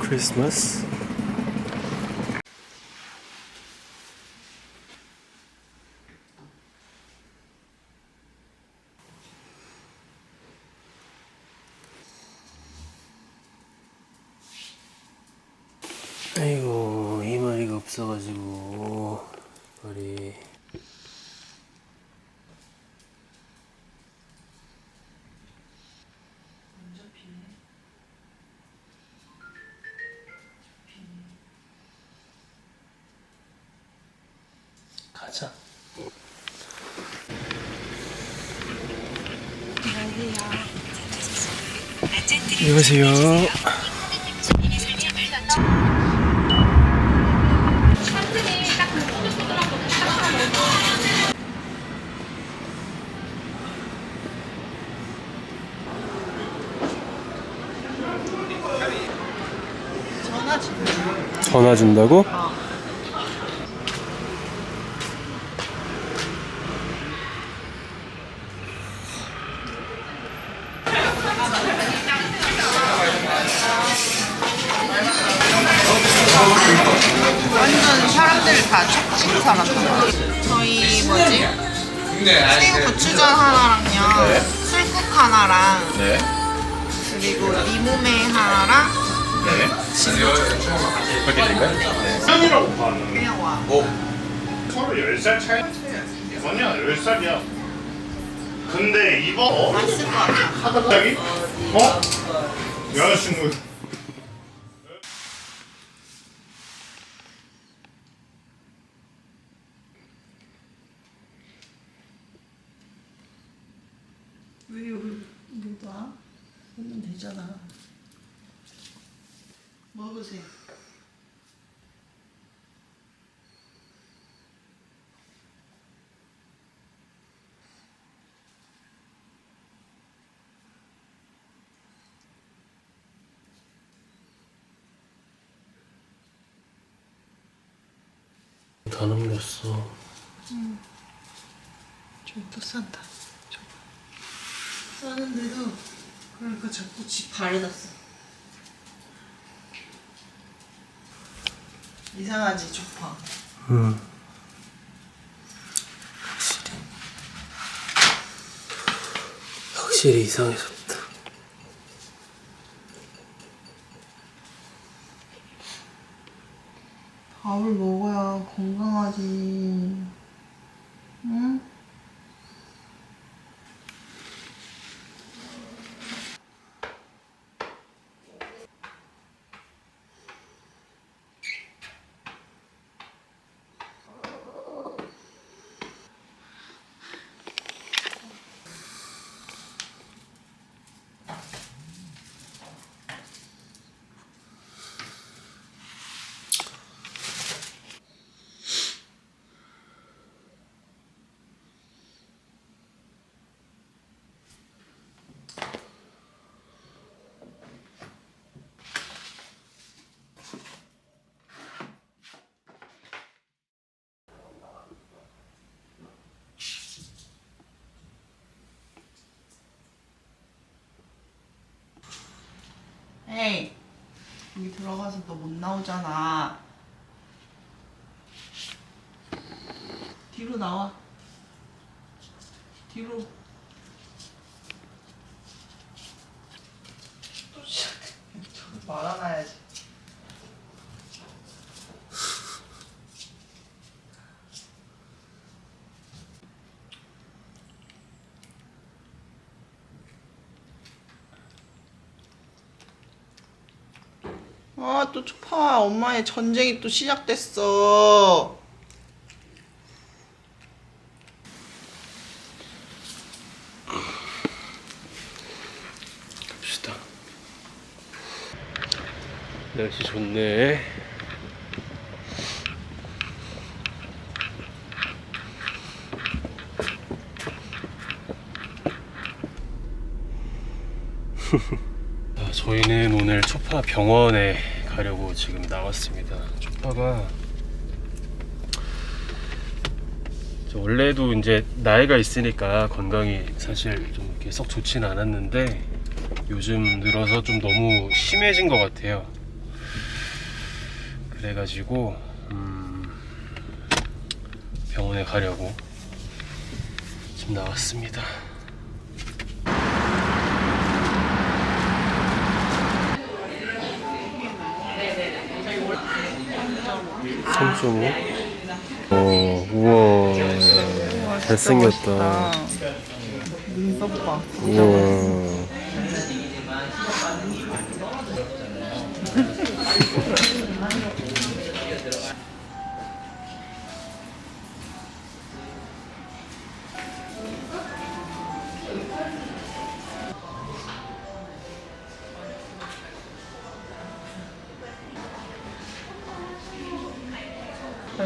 크리스마스 아이고 이 머리가 없어가지고 머리. 주고 전화 준다고? 하나랑 네. 그리고 리모메 하나랑 그렇게 될까요? 네. 형이라고 봤는데 그냥 와. 서로 10살 차이 아니야 10살이야 근데 이번 어? 맛있을 것 같아. 갑자기? 어? 여자친구 왜 여기 못 와? 되잖아. 먹으세요. 다 넘겼어 저기 또 싼다. 저거. 싸는데도 그러니까 자꾸 집 발에다 써. 이상하지 조파. 응 확실히 이상해졌다 밥을 먹어야 건강하지. 응? 에이, 여기 들어가서 너 못 나오잖아. 뒤로 나와. 뒤로. 또 시작해. 저거 말아놔야지. 아, 또 초파 엄마의 전쟁이 또 시작됐어. 갑시다 날씨 좋네 아, 저희는 오늘 초파 병원에 가려고 지금 나왔습니다. 초파가 저 원래도 이제 나이가 있으니까 건강이 사실 좀 이렇게 썩 좋지는 않았는데 요즘 들어서 좀 너무 심해진 것 같아요. 그래가지고 음, 병원에 가려고 지금 나왔습니다. 성종이. 어, 우와. 잘생겼다. 눈썹 봐. 우와.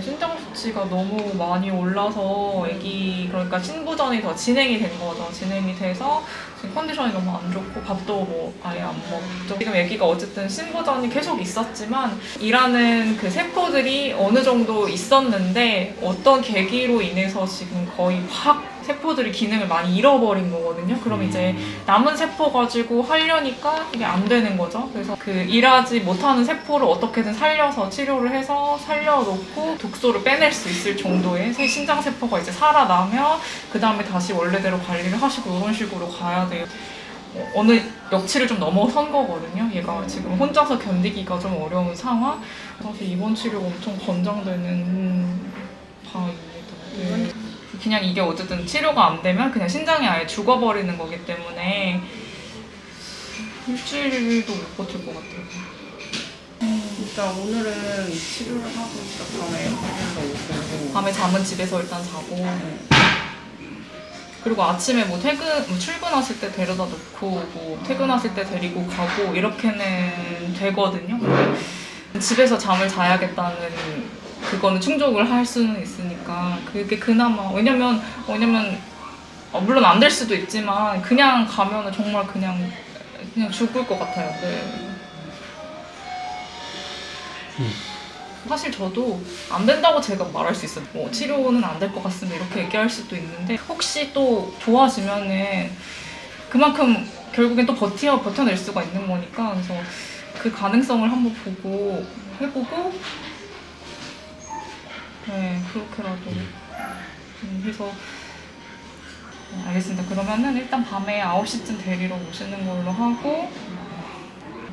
네, 신장 수치가 너무 많이 올라서 아기 그러니까 신부전이 더 진행이 된 거죠. 진행이 돼서 지금 컨디션이 너무 안 좋고 밥도 뭐 아예 안 먹죠. 지금 아기가 어쨌든 신부전이 계속 있었지만 일하는 그 세포들이 어느 정도 있었는데 어떤 계기로 인해서 지금 거의 확 세포들이 기능을 많이 잃어버린 거거든요. 그럼 이제 남은 세포 가지고 하려니까 이게 안 되는 거죠. 그래서 그 일하지 못하는 세포를 어떻게든 살려서 치료를 해서 살려놓고 독소를 빼낼 수 있을 정도의 새 신장 세포가 이제 살아나면 그 다음에 다시 원래대로 관리를 하시고 이런 식으로 가야 돼요. 어, 어느 역치를 좀 넘어선 거거든요. 얘가 지금 혼자서 견디기가 좀 어려운 상황. 사실 입원 치료가 엄청 권장되는 바입니다. 네. 그냥 이게 어쨌든 치료가 안 되면 그냥 신장이 아예 죽어버리는 거기 때문에 일주일도 못 버틸 것 같아요. 진짜 오늘은 이 치료를 하고 진짜 밤에 확인도 오고. 밤에 잠은 집에서 일단 자고 그리고 아침에 뭐 퇴근 뭐 출근하실 때 데려다 놓고 뭐 퇴근하실 때 데리고 가고 이렇게는 되거든요. 근데 집에서 잠을 자야겠다는 그거는 충족을 할 수는 있으니 까 그게 그나마 왜냐면 왜냐면 어, 물론 안 될 수도 있지만 그냥 가면은 정말 그냥 그냥 죽을 것 같아요. 네. 사실 저도 안 된다고 제가 말할 수 있어요. 뭐 치료는 안 될 것 같습니다. 이렇게 얘기할 수도 있는데 혹시 또 좋아지면은 그만큼 결국엔 또 버텨 버텨낼 수가 있는 거니까 그래서 그 가능성을 한번 보고 해보고 네 그렇게라도 음, 해서 네, 알겠습니다. 그러면은 일단 밤에 9시쯤 데리러 오시는 걸로 하고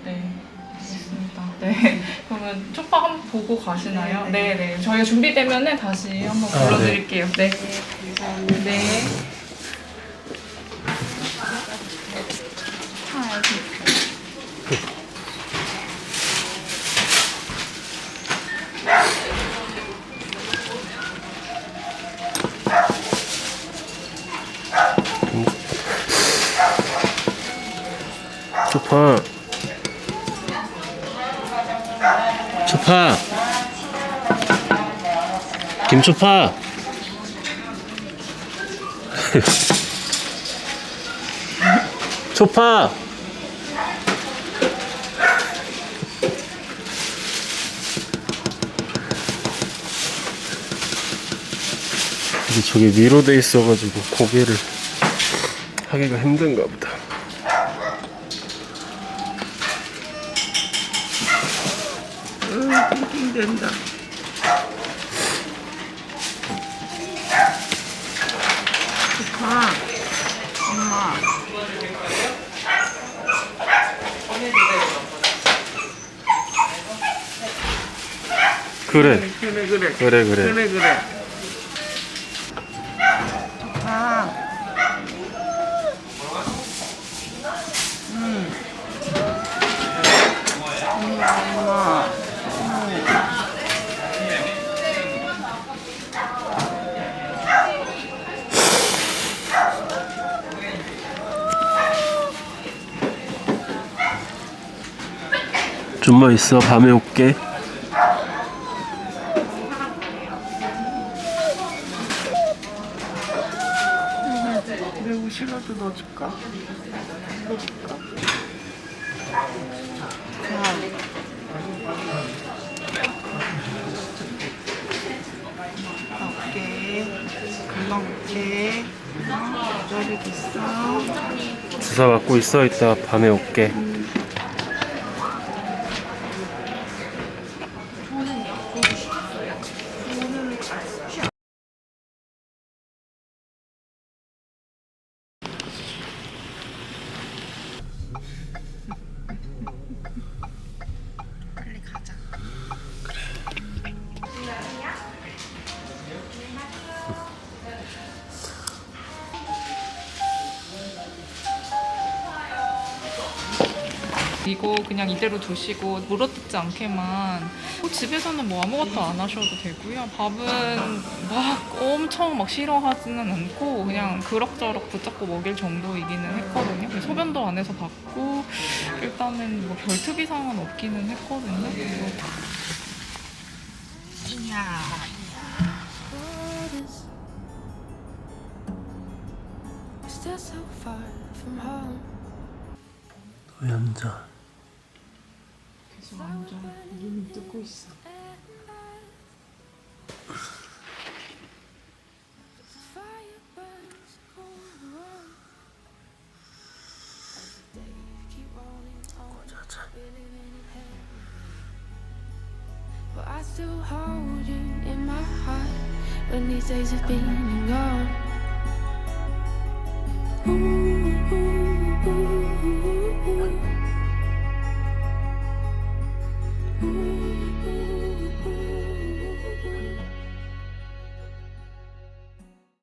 네. 알겠습니다. 네. 그러면 쪽박 한번 보고 가시나요? 네, 네. 저희가 준비되면은 다시 한번 아, 네. 불러드릴게요. 네. 네. 초파. 초파. 김초파. 초파. 저게 위로 돼 있어가지고 고개를 하기가 힘든가 보다. 힘든다. 좋다. 엄마. 그래, 그래 그래. 그래, 그래. 그래 그래. 좀만 있어, 밤에 올게. 내 옷이라도 넣어줄까? 넣어줄까? 자. 올게. 금방 올게. 어, 기다리고 있어. 주사 맞고 있어, 이따 밤에 올게. 이거 그냥 이대로 두시고 물어뜯지 않게만 뭐 집에서는 뭐 아무것도 안 하셔도 되고요. 밥은 막 엄청 막 싫어하지는 않고 그냥 그럭저럭 붙잡고 먹일 정도이기는 했거든요. 그래서 소변도 안에서 받고 일단은 뭐 별 특이사항은 없기는 했거든요. 그래서 Still so far from home. 노약자. 계속 앉아 눈 뜨고 있어. Fire burns cold warm. As the days keep rolling on, we're living in hell. But I still hold you in my heart when these days have been and gone. Ooh.